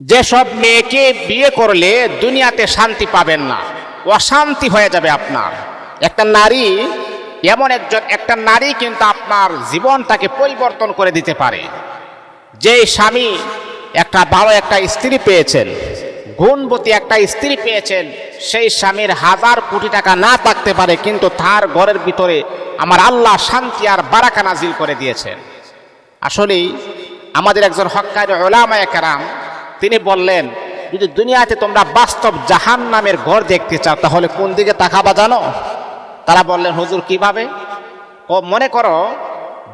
যেসব মেয়েকে বিয়ে করলে দুনিয়াতে শান্তি পাবেন না, অশান্তি হয়ে যাবে আপনার। একটা নারী, এমন একজন, একটা নারী কিন্তু আপনার জীবনটাকে পরিবর্তন করে দিতে পারে। যে স্বামী একটা ভালো একটা স্ত্রী পেয়েছেন, গুণবতী একটা স্ত্রী পেয়েছেন, সেই স্বামীর হাজার কোটি টাকা না থাকতে পারে, কিন্তু তার ঘরের ভিতরে আমার আল্লাহ শান্তি আর বারাকা নাজিল করে দিয়েছেন। আসলেই আমাদের একজন হক্কারি ওলামায় কেরাম তিনি বললেন, যদি দুনিয়াতে তোমরা বাস্তব জাহান নামের ঘর দেখতে চাও, তাহলে কোন দিকে তাকাবা জানো? তারা বললেন, হুজুর, কীভাবে? ও মনে করো,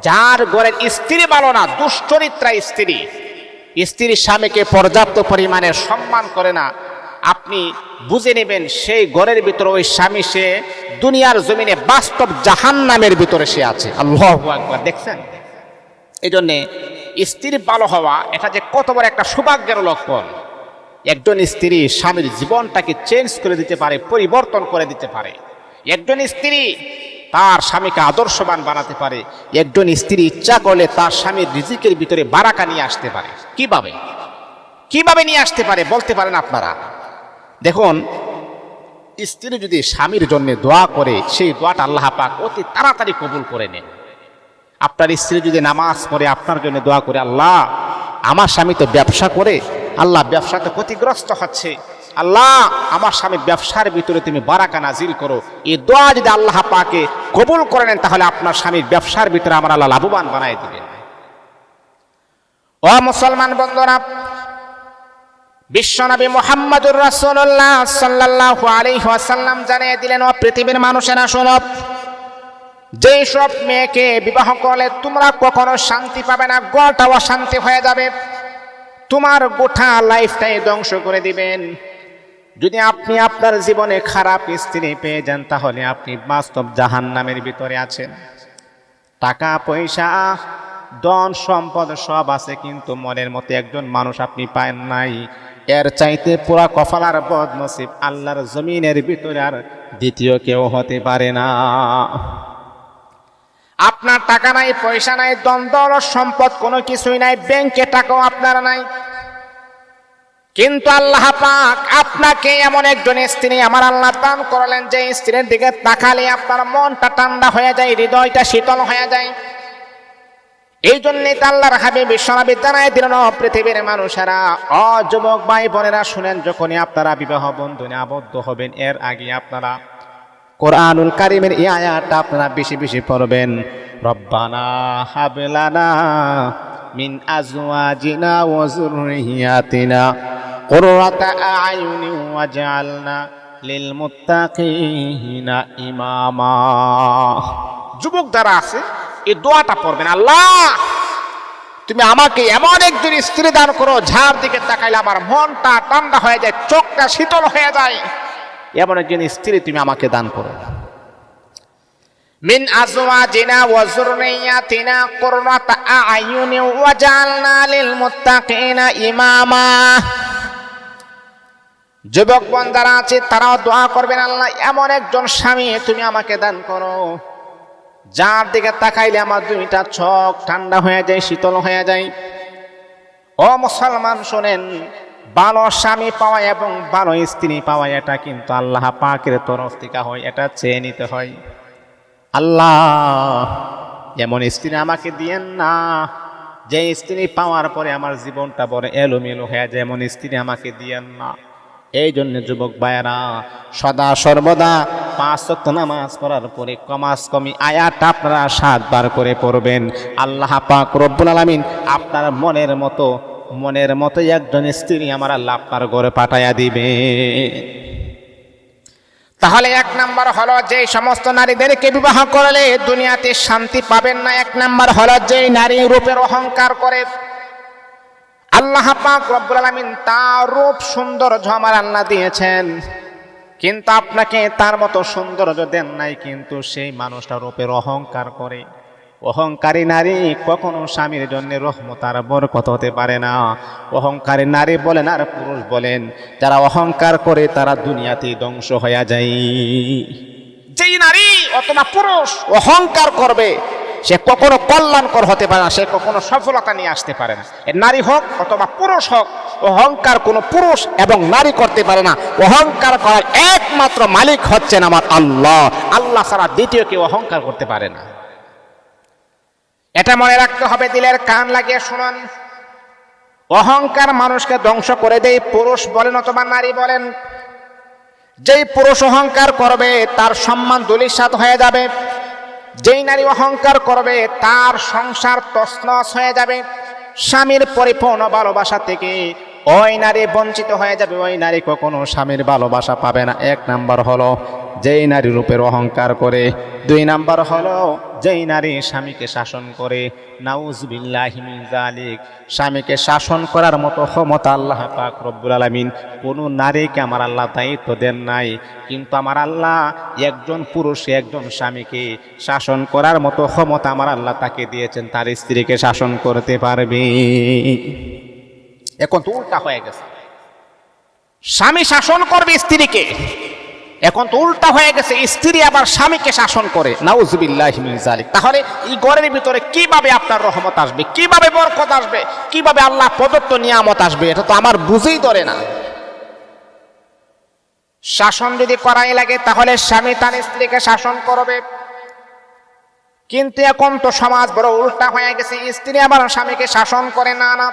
যার ঘরের স্ত্রী ভালো না, দুশ্চরিত্রা স্ত্রী, স্ত্রীর স্বামীকে পর্যাপ্ত পরিমাণে সম্মান করে না, আপনি বুঝে নেবেন সেই ঘরের ভিতরে ওই স্বামী, সে দুনিয়ার জমিনে বাস্তব জাহান নামের ভিতরে সে আছে। আল্লাহ একবার দেখছেন? এই জন্যে স্ত্রীর ভালো হওয়া, এটা যে কত বড় একটা সৌভাগ্যের লক্ষণ। একজন স্ত্রী স্বামীর জীবনটাকে চেঞ্জ করে দিতে পারে, পরিবর্তন করে দিতে পারে। একজন স্ত্রী তার স্বামীকে আদর্শবান বানাতে পারে, একজন স্ত্রী ইচ্ছা করলে তার স্বামীর রিজিকের ভিতরে বারাকা নিয়ে আসতে পারে। কীভাবে? কীভাবে নিয়ে আসতে পারে বলতে পারেন আপনারা? দেখুন, স্ত্রী যদি স্বামীর জন্য দোয়া করে, সেই দোয়াটা আল্লাহ পাক অতি তাড়াতাড়ি কবুল করে নেন। আপনার স্ত্রী যদি নামাজ পড়ে, আপনার জন্য দোয়া করে, আল্লাহ, আমার স্বামী তো ব্যবসা করে, আল্লাহ ব্যবসাতে ক্ষতিগ্রস্ত হচ্ছে। আল্লাহ, আমার স্বামী ব্যবসার ভিতরে তুমি বারাকা নাজিল করো। এই দোয়া যদি আল্লাহ পাকে কবুল করে নেন, তাহলে আপনার স্বামীর ব্যবসার ভিতরে আমার আল্লাহ লাভবান বানাই দিবেন। ও মুসলমান বন্ধুরা, বিশ্বনবী মোহাম্মদুর রাসূলুল্লাহ সাল্লাল্লাহু আলাইহি ওয়াসাল্লাম জানিয়ে দিলেন, ও পৃথিবীর মানুষেরা শোনো যেই সব মেয়েকে বিবাহ করলে তোমরা কখনো শান্তি পাবে না গড়টা অশান্তি হয়ে যাবে। তোমার গোটা লাইফটাই ধ্বংস করে দিবেন। যদি আপনি আপনার জীবনে খারাপ স্ত্রী পেয়ে যান, তাহলে আপনি বাস্তব জাহান নামের ভিতরে আছেন। টাকা, পয়সা, ধন, সম্পদ সব আছে, কিন্তু মনের মতো একজন মানুষ আপনি পায়েন নাই। এর চাইতে পুরা কফালার বদ নসিব আল্লাহর জমিনের ভিতরে আর দ্বিতীয় কেউ হতে পারে না। আপনার টাকা নাই, পয়সা নাই, দ্বন্দ্ব সম্পদ, কোনো কিছুই নাই, ব্যাংকে টাকাও আপনার নাই। কিন্তু আল্লাহ পাক আপনাকে এমন একজন স্ত্রী আমার আল্লাহ দান করলেন, যে স্ত্রীর দিকে তাকালে আপনার মনটা ঠান্ডা হয়ে যায়, হৃদয়টা শীতল হয়ে যায়। এই জন্যই তো আল্লাহর হাবিব বিশ্বনবী জানাই দিলেন পৃথিবীর মানুষেরা অযুবক ভাই বোনেরা শুনেন যখনই আপনারা বিবাহ বন্ধনে আবদ্ধ হবেন, এর আগে আপনারা কোরআনুল কারিমের এই আয়াটা আপনারা বেশি বেশি পড়বেন। রব্বানা হাবলানা মিন আজওয়াজিনা ওয়া যুররিয়াতিনা আয়ুনি ওয়াজআলনা লিল মুত্তাকিনা ইমামা। যুবক যারা আছে, এই দোয়াটা পড়বেন, আল্লাহ! তুমি আমাকে এমন একজন স্ত্রী দান করো, যার দিকে তাকাইলে আমার মনটা ঠান্ডা হয়ে যায়, চোখটা শীতল হয়ে যায়। এমন একজন স্ত্রী তুমি আমাকে দান করো। মিন আজওয়াজিনা ওয়া যুররিয়াতিনা কুররাতা আয়ুনি ওয়াজআলনা লিল মুত্তাকিনা ইমামা। যুবক বন্দারা আছে, তারাও দোয়া করবেন, আল্লাহ, এমন একজন স্বামী তুমি আমাকে দান করো। যার দিকে তাকাইলে আমার দুইটা চোখ ঠান্ডা হয়ে যায়, শীতল হয়ে যায়। ও মুসলমান শোনেন ভালো স্বামী পাওয়া এবং ভালো স্ত্রী পাওয়া, এটা কিন্তু আল্লাহ পাকের তরফ থেকে হয়, এটা চেয়ে নিতে হয়। আল্লাহ এমন স্ত্রী আমাকে দিয়েন না, যে স্ত্রী পাওয়ার পরে আমার জীবনটা বড় এলোমেলো হয়ে যায় এমন স্ত্রী আমাকে দিয়েন না। এই জন্য যুবক ভাইয়েরা, সদা সর্বদা পাঁচ নামাজ পড়ার পরে কমাস কমি আয়াত আপনারা সাতবার করে পড়বেন। আল্লাহ পাক রব্বুল আলামিন আপনার মনের মতো মনের মতো একজন স্ত্রী আমার আল্লাহ আপনার ঘরে পাঠাইয়া দিবে। তাহলে এক নাম্বার হলো যে সমস্ত নারীদেরকে বিবাহ করলে দুনিয়াতে শান্তি পাবেন না। এক নাম্বার হলো যে নারী রূপের অহংকার করে। আল্লাহ পাক রব্বুল আলামিন তার রূপ সৌন্দর্য আমার আল্লাহ দিয়েছেন। কিন্তু আপনাকে তার মতো সৌন্দর্য দেন নাই, কিন্তু সেই মানুষটা রূপের অহংকার করে। অহংকারী নারী কখনো স্বামীর জন্য রহমত আর বরকত হতে পারে না। অহংকারী নারী বলেন আর পুরুষ বলেন, যারা অহংকার করে তারা দুনিয়াতে ধ্বংস হয়ে যায়। যেই নারী অথবা পুরুষ অহংকার করবে, সে কখনো কল্যাণকর হতে পারে না, সে কখনো সফলতা নিয়ে আসতে পারে না। নারী হোক অথবা পুরুষ হোক, অহংকার কোনো পুরুষ এবং নারী করতে পারে না। অহংকার করার একমাত্র মালিক হচ্ছেন আমার আল্লাহ। আল্লাহ ছাড়া দ্বিতীয় কেউ অহংকার করতে পারে না। এটা মনে রাখতে হবে, দিলের কান লাগিয়ে শুনুন। অহংকার মানুষকে ধ্বংস করে দেয়, পুরুষ বলেন অথবা নারী বলেন। যেই পুরুষ অহংকার করবে, তার সম্মান দুলিশাত হয়ে যাবে। যেই নারী অহংকার করবে, তার সংসার তছনছ হয়ে যাবে। স্বামীর পরিপূর্ণ ভালোবাসা থেকে ওই নারী বঞ্চিত হয়ে যাবে, ওই নারী কখনো স্বামীর ভালোবাসা পাবে না। এক নাম্বার হলো, যেই নারী রূপের অহংকার করে। দুই নাম্বার হলো, যেই নারী স্বামীকে শাসন করে। নাউজবিল্লাহিমিন জালিক স্বামীকে শাসন করার মতো ক্ষমতা আল্লাহ পাক রব্বুল আলামিন, কোনো নারীকে আমার আল্লাহ দায়িত্ব দেন নাই। কিন্তু আমার আল্লাহ একজন পুরুষ, একজন স্বামীকে শাসন করার মতো ক্ষমতা আমার আল্লাহ তাকে দিয়েছেন, তার স্ত্রীকে শাসন করতে পারবে। এখন তো উল্টা হয়ে গেছে। স্বামী শাসন করবে স্ত্রীকে। এখন তো উল্টা হয়ে গেছে, স্ত্রী আবার স্বামীকে শাসন করে। নাউজুবিল্লাহ জালিক তাহলে এই ঘরের ভিতরে কীভাবে আপনার রহমত আসবে? কীভাবে বরকত আসবে? কীভাবে আল্লাহ প্রদত্ত নিয়ামত আসবে? এটা তো আমার বুঝেই ধরে না। শাসন যদি করাই লাগে, তাহলে স্বামী তার স্ত্রীকে শাসন করবে। কিন্তু এখন তো সমাজ বড় উল্টা হয়ে গেছে, স্ত্রী আবার স্বামীকে শাসন করে না না।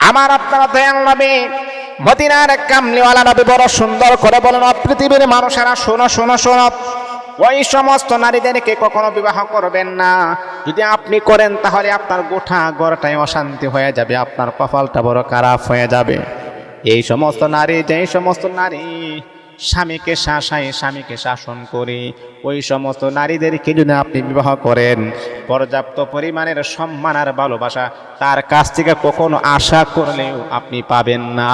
আমার আপনারা ধ্যান নবী, মদিনার কামলিওয়ালা নবী বড় সুন্দর করে বলেন "ও পৃথিবীর মানুষেরা শোনো শোনো শোনো, ওই সমস্ত নারীদেরকে কখনো বিবাহ করবেন না। যদি আপনি করেন তাহলে আপনার গোঠা গড়টাই অশান্তি হয়ে যাবে, আপনার কপালটা বড় খারাপ হয়ে যাবে। এই সমস্ত নারী, যেই সমস্ত নারী স্বামীকে শাসায়, স্বামীকে শাসন করে ওই সমস্ত নারীদেরকে যদি আপনি বিবাহ করেন? পর্যাপ্ত পরিমাণের সম্মান আর ভালোবাসা, তার কাছ থেকে কখনো আশা করলেও আপনি পাবেন না।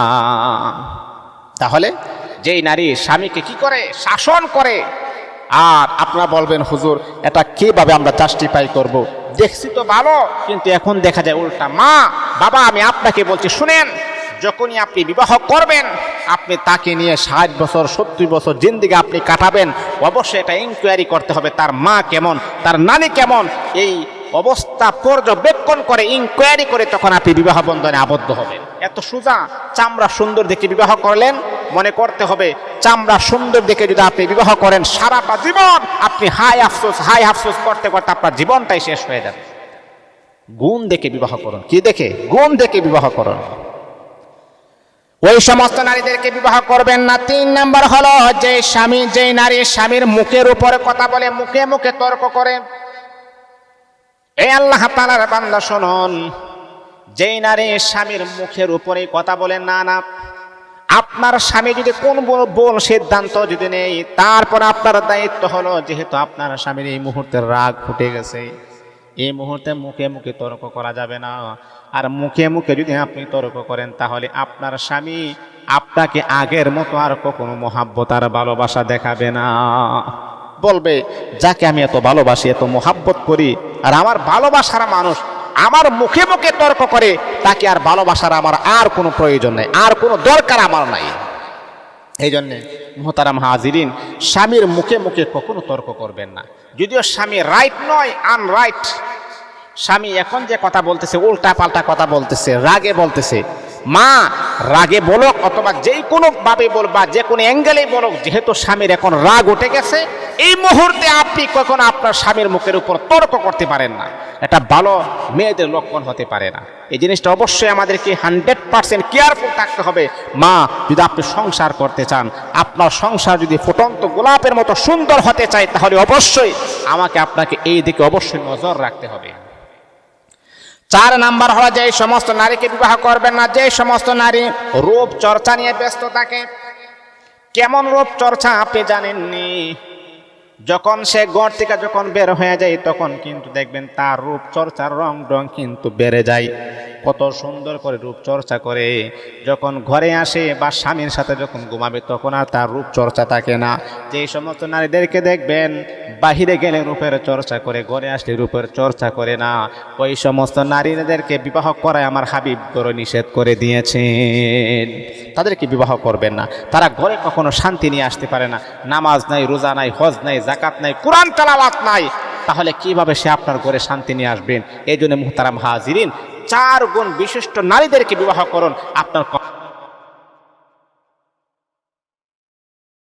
তাহলে যেই নারী স্বামীকে কি করে? শাসন করে। আর আপনারা বলবেন, হুজুর, এটা কীভাবে আমরা জাস্টিফাই করব। দেখছি তো ভালো, কিন্তু এখন দেখা যায় উল্টা। মা, বাবা, আমি আপনাকে বলছি, শুনেন যখনই আপনি বিবাহ করবেন, আপনি তাকে নিয়ে ষাট বছর, সত্তর বছর জিন্দিগি আপনি কাটাবেন। অবশ্যই এটা ইনকোয়ারি করতে হবে, তার মা কেমন, তার নানি কেমন? এই অবস্থা পর্যবেক্ষণ করে ইনকোয়ারি করে তখন আপনি বিবাহ বন্ধনে আবদ্ধ হবেন। এত সোজা, চামড়া সুন্দর দেখে বিবাহ করলেন, মনে করতে হবে, চামড়া সুন্দর দেখে যদি আপনি বিবাহ করেন, সারাটা জীবন আপনি হাই আফসোস হাই আফসোস করতে করতে আপনার জীবনটাই শেষ হয়ে যাবে। গুণ দেখে বিবাহ করুন। কি দেখে? গুণ দেখে বিবাহ করুন। ওই সমস্ত নারীদেরকে বিবাহ করবেন না। তিন নাম্বার হলো, যে স্বামী, যে নারী স্বামীর মুখের উপরে কথা বলে মুখে মুখে তর্ক করে। এই আল্লাহ তালার বান্দা, শুনুন। যেই নারী স্বামীর মুখের উপরে কথা বলে, না না, আপনার স্বামী যদি কোন বোন সিদ্ধান্ত যদি নেই তারপর আপনার দায়িত্ব হলো যেহেতু আপনার স্বামীর এই মুহূর্তে রাগ ফুটে গেছে। এই মুহূর্তে মুখে মুখে তর্ক করা যাবে না। আর মুখে মুখে যদি আপনি তর্ক করেন, তাহলে আপনার স্বামী আপনাকে আগের মতো আর কখনো মহাব্বত আর ভালোবাসা দেখাবে না। বলবে, যাকে আমি এত ভালোবাসি, এত মোহাব্বত করি, আর আমার ভালোবাসার মানুষ আমার মুখে মুখে তর্ক করে, তাকে আর ভালোবাসার আমার আর কোনো প্রয়োজন নেই, আর কোনো দরকার আমার নাই। এই জন্যে মোহতারাম হাজিরিন স্বামীর মুখে মুখে কখনো তর্ক করবেন না। যদিও স্বামী রাইট নয় আনরাইট স্বামী এখন যে কথা বলতেছে উল্টা পাল্টা কথা বলতেছে, রাগে বলতেছে। মা, রাগে বলক অথবা যেই কোনোভাবে বল বা যে কোনো অ্যাঙ্গেলেই বলক, যেহেতু স্বামীর এখন রাগ উঠে গেছে এই মুহূর্তে আপনি কখনো আপনার স্বামীর মুখের উপর তর্ক করতে পারেন না। এটা ভালো মেয়েদের লক্ষণ হতে পারে না। এই জিনিসটা অবশ্যই আমাদেরকে হান্ড্রেড পার্সেন্ট কেয়ারফুল থাকতে হবে। মা, যদি আপনি সংসার করতে চান, আপনার সংসার যদি ফুটন্ত গোলাপের মতো সুন্দর হতে চায়, তাহলে অবশ্যই আমাকে আপনাকে এই দিকে অবশ্যই নজর রাখতে হবে। চার নাম্বার হলো যে সমস্ত নারীকে বিবাহ করবেন না, যে সমস্ত নারী রূপ চর্চা নিয়ে ব্যস্ত থাকে। কেমন রূপ চর্চা আপনি জানেননি? যখন সে গড় থেকে যখন বের হয়ে যায়, তখন কিন্তু দেখবেন তার রূপ, চর্চার রং রং কিন্তু বেড়ে যায়। কত সুন্দর করে রূপ চর্চা করে। যখন ঘরে আসে বা স্বামীর সাথে যখন ঘুমাবে, তখন আর তার রূপ চর্চা থাকে না। যে সমস্ত নারীদেরকে দেখবেন, বাহিরে গেলে রূপের চর্চা করে, ঘরে আসলে রূপের চর্চা করে না। ওই সমস্ত নারীদেরকে বিবাহ করায় আমার হাবিব করে নিষেধ করে দিয়েছেন। তাদেরকে বিবাহ করবেন না। তারা ঘরে কখনো শান্তি নিয়ে আসতে পারে না। নামাজ নাই, রোজা নাই, হজ নাই জাকাত নাই, কোরআন, তালাওয়াত নাই। তাহলে কীভাবে সে আপনার ঘরে শান্তি নিয়ে আসবেন? এই জন্য মুহতারাম হাজিরিন চার গুণ বিশিষ্ট নারীদেরকে বিবাহ করুন। আপনার